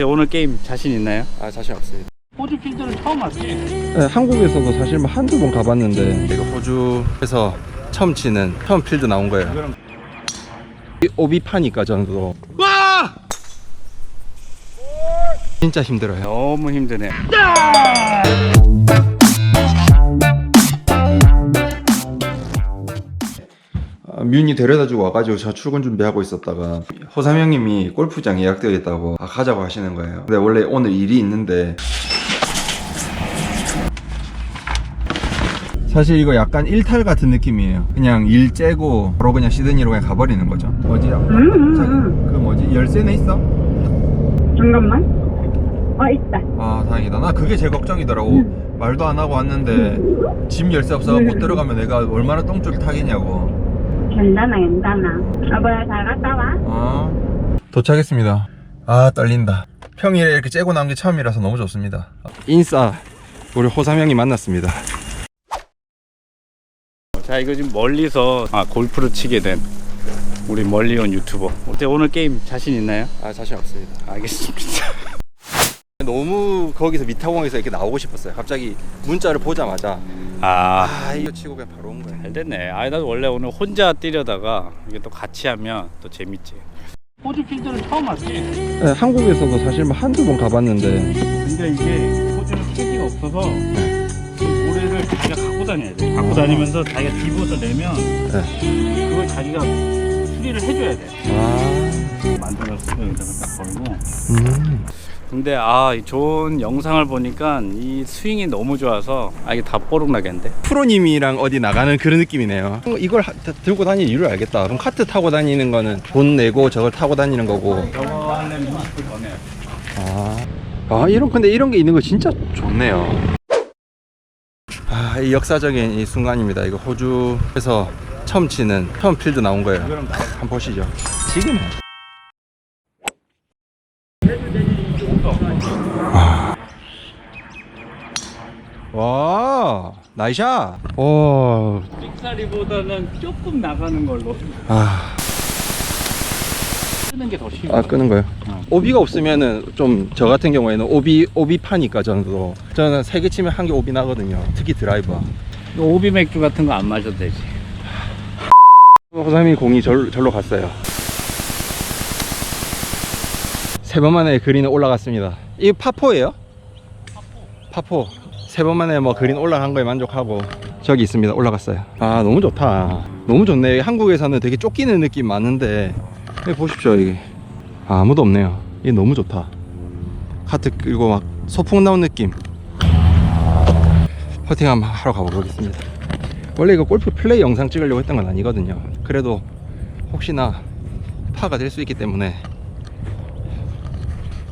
어때 오늘 게임 자신 있나요? 아 자신 없습니다. 호주 필드는 처음 왔지? 네, 한국에서도 사실 뭐 한두 번 가봤는데 이거 호주에서 처음 치는 처음 필드 나온 거예요. 그럼 이 오비 파니까 저는 그거 와! 진짜 힘들어요. 너무 힘드네. 아, 뮤니 데려다주고 와가지고 저 출근 준비하고 있었다가 호삼 형님이 골프장 예약되어 있다고 아, 가자고 하시는 거예요. 근데 원래 오늘 일이 있는데 사실 이거 약간 일탈 같은 느낌이에요. 그냥 일 째고 바로 그냥 시드니로 그냥 가버리는 거죠. 뭐지? 음, 저기, 음. 그 뭐지? 열쇠는 있어? 잠깐만. 어, 있다. 아 다행이다. 나 그게 제일 걱정이더라고. 말도 안 하고 왔는데 집 열쇠 없어갖고 음. 들어가면 내가 얼마나 똥줄 타겠냐고. 괜찮아, 괜찮아. 아빠야, 잘 갔다 와. 어. 도착했습니다. 아 떨린다. 평일에 이렇게 째고 나온 게 처음이라서 너무 좋습니다. 인싸 우리 호삼 형이 만났습니다. 자 이거 지금 멀리서 아 골프를 치게 된 우리 멀리 온 유튜버. 어때 오늘 게임 자신 있나요? 아 자신 없습니다. 알겠습니다. 너무 거기서 미타공에서 이렇게 나오고 싶었어요. 갑자기 문자를 보자마자 아. 아 이거 치고 그냥 바로 온 거예요. 잘 됐네. 아니 나도 원래 오늘 혼자 뛰려다가 이게 또 같이 하면 또 재밌지. 호주 필드는 처음 왔지? 네, 한국에서도 사실 뭐 한두 번 가봤는데 근데 이게 호주는 캐디가 없어서 그 모래를 자기가 갖고 다녀야 돼. 갖고 다니면서 자기가 집어서 내면 그걸 자기가 수리를 해줘야 돼. 아 만들어서 여기다가 딱 걸고. 음. 근데 아, 이 좋은 영상을 보니까 이 스윙이 너무 좋아서 아 이게 다 뽀록 나겠는데? 프로님이랑 어디 나가는 그런 느낌이네요. 이걸 하- 들고 다니는 이유를 알겠다. 그럼 카트 타고 다니는 거는 돈 내고 저걸 타고 다니는 거고. 저거 하려면 20불 더 내. 아, 아 이런 근데 이런 게 있는 거 진짜 좋네요. 아, 이 역사적인 이 순간입니다. 이거 호주에서 처음 치는 처음 필드 나온 거예요. 한번 보시죠. 지금. 와, 나이샷. 오, 빅사리보다는 조금 나가는 걸로 아, 쓰는 게 더 쉬워. 아 끄는 거요. 어. 오비가 없으면은 좀 저 같은 경우에는 오비 오비 파니까 저는 저는 세 개 치면 한 개 오비 나거든요. 특히 드라이버. 너 오비 맥주 같은 거 안 마셔도 되지. 호삼이 공이 절, 절로 갔어요. 세 번 만에 그린 올라갔습니다. 이 파포예요? 파포. 세 번 만에 뭐 그린 올라간 거에 만족하고 저기 있습니다. 올라갔어요. 아 너무 좋다. 너무 좋네. 한국에서는 되게 쫓기는 느낌 많은데 여기 보십시오 이게 아, 아무도 없네요. 이게 너무 좋다. 카트 끌고 막 소풍 나온 느낌. 퍼팅 한번 하러 가보겠습니다. 원래 이거 골프 플레이 영상 찍으려고 했던 건 아니거든요. 그래도 혹시나 파가 될 수 있기 때문에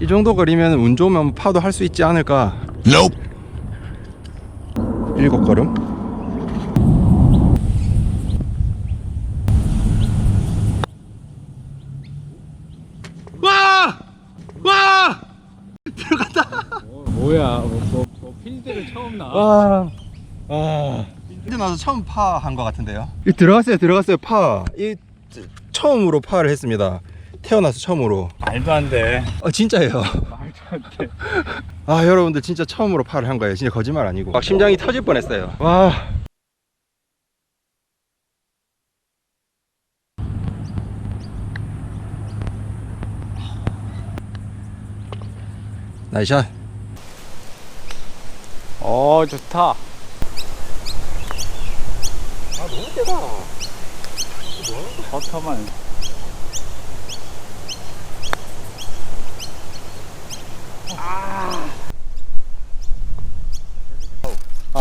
이 정도 거리면 운 좋으면 파도 할 수 있지 않을까. 일곱 걸음. 와! 와! 뭐야? 뭐, 뭐, 뭐 필드를 처음 나. 와. 아. 이제 나서 처음 파 한 것 같은데요. 이 들어갔어요, 들어갔어요, 파. 이 처음으로 파를 했습니다. 태어나서 처음으로. 말도 안 돼. 아 진짜예요. 아 여러분들 진짜 처음으로 파를 한 거예요. 진짜 거짓말 아니고. 막 심장이 터질 뻔했어요. 와. 나이샷. 어 좋다. 아 너무 세다. 버터만.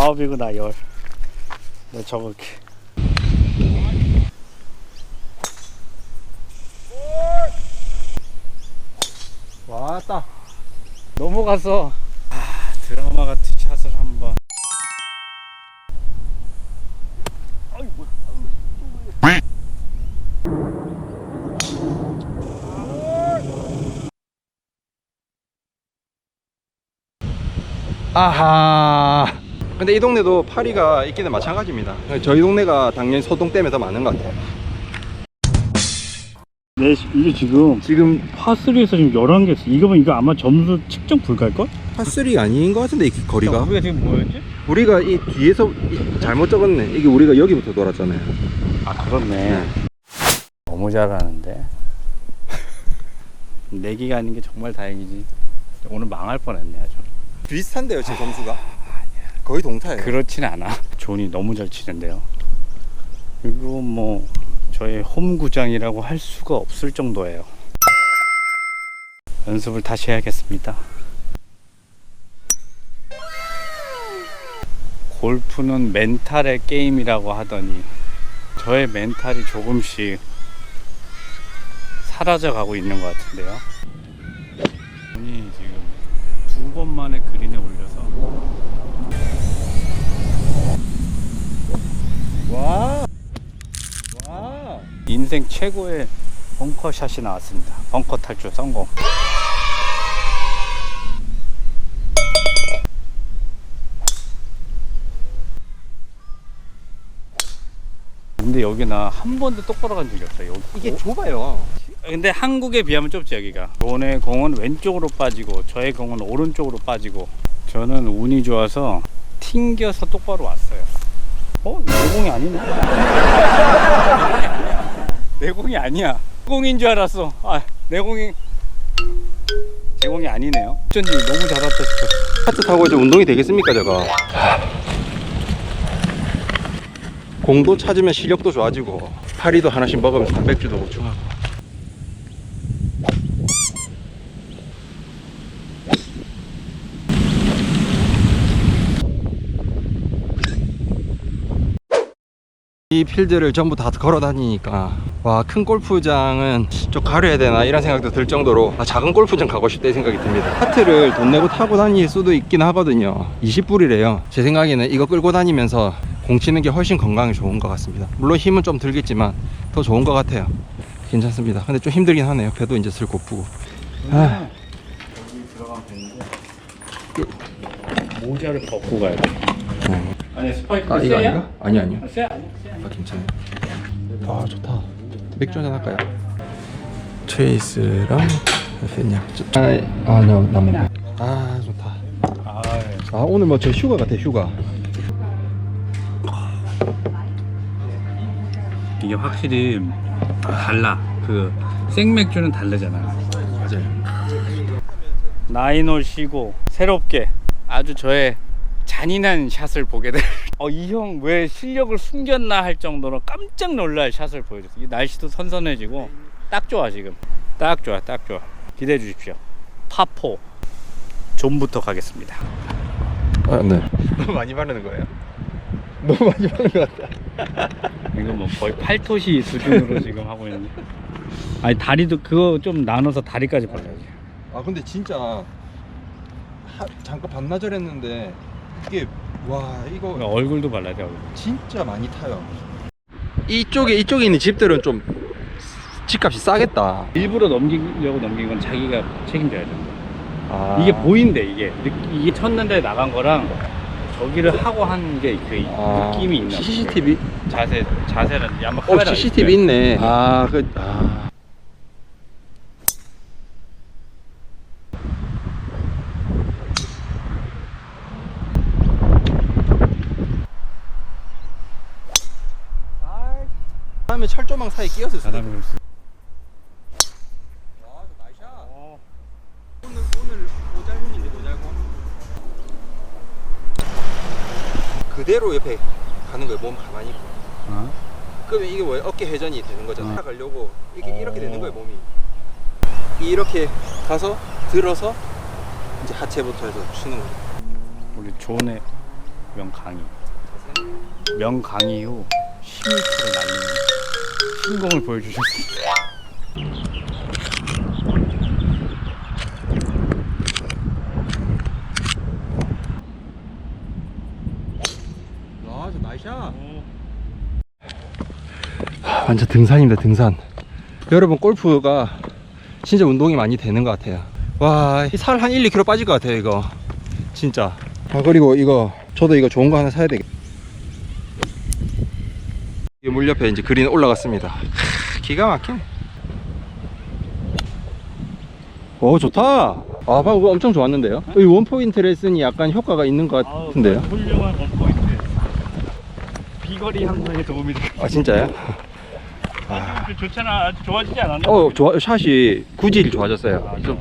아. 아홉이고 나 열. 너 저렇게. 왔다. 넘어가서 아 드라마 같은 샷을 한번. 아하. 근데 이 동네도 파리가 있기는 마찬가지입니다. 저희 동네가 당연히 소동 때문에 더 많은 것 같아요. 내 이게 지금 지금 파3에서 지금 11개 있어. 이거 면 이거 아마 점수 측정 불가일걸? 파3 아닌 것 같은데 이 거리가 우리가 지금 뭐였지? 우리가 이 뒤에서 이- 잘못 적었네 이게 우리가 여기부터 돌았잖아요 아 그렇네. 네. 너무 잘하는데. 내기가 아닌 게 정말 다행이지. 오늘 망할 뻔했네 아주. 비슷한데요 제 점수가 거의 동타예요 그렇진 않아. 존이 너무 잘 치는데요. 그리고 뭐 저의 홈 구장이라고 할 수가 없을 정도예요. 연습을 다시 해야겠습니다. 골프는 멘탈의 게임이라고 하더니 저의 멘탈이 조금씩 사라져 가고 있는 것 같은데요. 존이 지금 두 번 만에 그린에 와. 와. 인생 최고의 벙커샷이 나왔습니다. 벙커 탈출 성공. 근데 여기 나 한 번도 똑바로 간 적이 없어요. 여기. 이게 좁아요. 근데 한국에 비하면 좁지 여기가. 돈의 공은 왼쪽으로 빠지고 저의 공은 오른쪽으로 빠지고 저는 운이 좋아서 튕겨서 똑바로 왔어요. 어? 내 공이 아니네. 내 공이 아니야. 공인 줄 알았어. 아, 내 공이 제 공이 아니네요. 어쩐지 너무 잘 왔다 싶었어. 카트 타고 이제 운동이 되겠습니까, 저거? 공도 찾으면 실력도 좋아지고 파리도 하나씩 먹으면 단백질도 보충하고 이 필드를 전부 다 걸어 다니니까 와 큰 골프장은 좀 가려야 되나 이런 생각도 들 정도로 아, 작은 골프장 가고 싶다 이 생각이 듭니다 카트를 돈 내고 타고 다닐 수도 있긴 하거든요 20불이래요 제 생각에는 이거 끌고 다니면서 공 치는 게 훨씬 건강에 좋은 것 같습니다 물론 힘은 좀 들겠지만 더 좋은 것 같아요 괜찮습니다 근데 좀 힘들긴 하네요 배도 이제 슬 고프고 아, 여기 들어가면 되는데 모자를 벗고 가야 돼. 네. 아니 스파이크 아 이거? 아닌가? 아니 아니요 아, 쎄 아니야? 아 괜찮아요 아 좋다 맥주 한잔 할까요? 체이스랑 펜냐 아 아니요 남은 아 좋다 아, 아 오늘 뭐저 휴가 같아 휴가 이게 확실히 달라. 그 생맥주는 다르잖아. 맞아요 나인홀 쉬고 새롭게 아주 저의 잔인한 샷을 보게 될. 어, 이 형 왜 실력을 숨겼나 할 정도로 깜짝 놀랄 샷을 보여줬어. 이 날씨도 선선해지고 딱 좋아 지금. 딱 좋아, 딱 좋아. 기대해 주십시오. 파포 존부터 가겠습니다. 아 네 너무 많이 바르는 거예요? 너무 많이 바르는 것 같다 이거 뭐 거의 팔토시 수준으로 지금 하고 있는데. 아니 다리도 그거 좀 나눠서 다리까지 발라야지. 아 근데 진짜 하, 잠깐 반나절 했는데 이게 와 이거 그러니까 얼굴도 발라야 돼. 얼굴. 진짜 많이 타요 이쪽에 이쪽에 있는 집들은 좀 집값이 싸겠다 일부러 넘기려고 넘긴 건 자기가 책임져야 된다. 아. 이게 보인대 이게 느, 이게 첫날에 나간 거랑 저기를 하고 한게그 아, 느낌이 있나? CCTV? 그 자세 자세는 아마 어 카메라 CCTV 있네 아그 아. 다음에 철조망 사이 끼었을 수도 사람이 없어. 와, 저 나이샷. 오늘 오늘 모잘공인데 모잘공. 그대로 옆에 가는 거예요. 몸 가만히 있고. 어? 그러면 이게 뭐예요? 어깨 회전이 되는 거잖아요. 어. 살아가려고 이게 어. 이렇게 되는 거예요, 몸이. 이렇게 가서 들어서 이제 하체부터 해서 치는 거죠. 우리 존의 명강의 명강의 후 10m를 날리는 신공을 보여주셨습니다. 아, 저. 완전 등산입니다, 등산. 여러분, 골프가 진짜 운동이 많이 되는 것 같아요. 와, 살 한 1, 2kg 빠질 것 같아요, 이거. 진짜. 아, 그리고 이거, 저도 이거 좋은 거 하나 사야 되겠다. 이물 옆에 이제 그린 올라갔습니다. 하, 기가 막히네. 오 좋다 아 방금 엄청 좋았는데요 이 원포인트 레슨이 약간 효과가 있는 것 같은데요 훌륭한 원포인트. 비거리 향상에 도움이 돼. 아 진짜요? 아주 좋잖아. 아주 좋아지지 않았나? 어 좋아 샷이 구질이 좋아졌어요 좀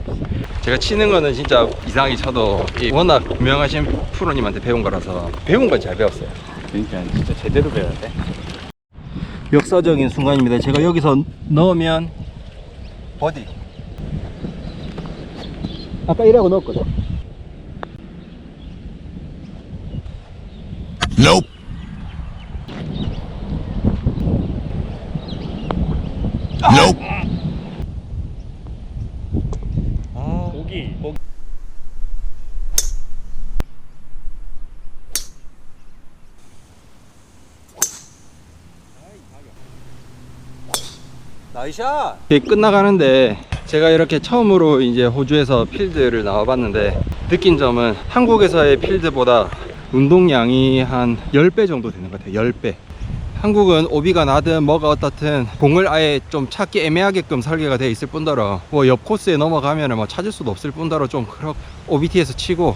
제가 치는 거는 진짜 이상하게 쳐도 이 워낙 유명하신 프로님한테 배운 거라서 배운 건 잘 배웠어요 그러니까 진짜 제대로 배워야 돼. 역사적인 순간입니다. 제가 여기서 넣으면 버디. 아까 이라고 넣었거든. 고기. 나이샷! 끝나가는데 제가 이렇게 처음으로 이제 호주에서 필드를 나와봤는데 느낀 점은 한국에서의 필드보다 운동량이 한 10배 정도 되는 것 같아요 10배 한국은 오비가 나든 뭐가 어떻든 공을 아예 좀 찾기 애매하게끔 설계가 되어 있을 뿐더러 뭐 옆 코스에 넘어가면 뭐 찾을 수도 없을 뿐더러 좀 그렇 OBT에서 치고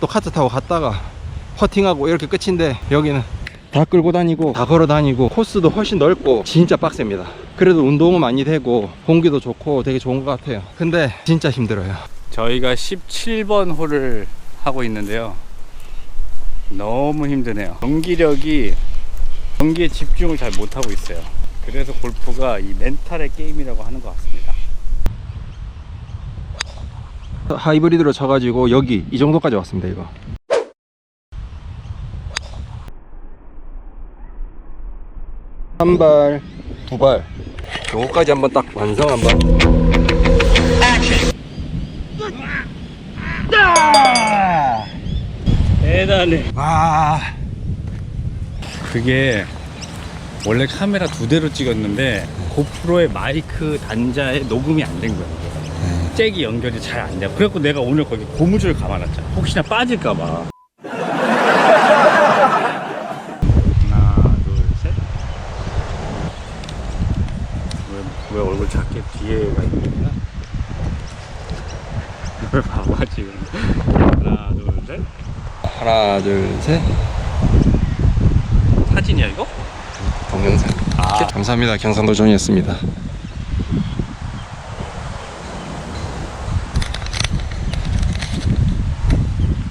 또 카트 타고 갔다가 퍼팅하고 이렇게 끝인데 여기는 다 끌고 다니고 다 걸어 다니고 코스도 훨씬 넓고 진짜 빡셉니다 그래도 운동은 많이 되고 공기도 좋고 되게 좋은 것 같아요 근데 진짜 힘들어요 저희가 17번 홀을 하고 있는데요. 너무 힘드네요. 경기력이 경기에 집중을 잘 못하고 있어요. 그래서 골프가 이 멘탈의 게임이라고 하는 것 같습니다. 하이브리드로 쳐가지고 여기 이 정도까지 왔습니다 이거 한 발, 두 발. 요거까지 한번 딱 완성 한번. 대단해. 와. 그게 원래 카메라 두 대로 찍었는데 고프로의 마이크 단자에 녹음이 안 된 거야. 잭이 연결이 잘 안 돼. 그래갖고 내가 오늘 거기 고무줄 감아놨잖아. 혹시나 빠질까봐. 하나, 둘, 셋. 왜, 왜 얼굴 작게 뒤에가? 왜 봐봐 지금. 하나, 둘, 셋. 하나, 둘, 셋. 사진이야 이거? 동영상. 아. 감사합니다. 경상도 존이었습니다.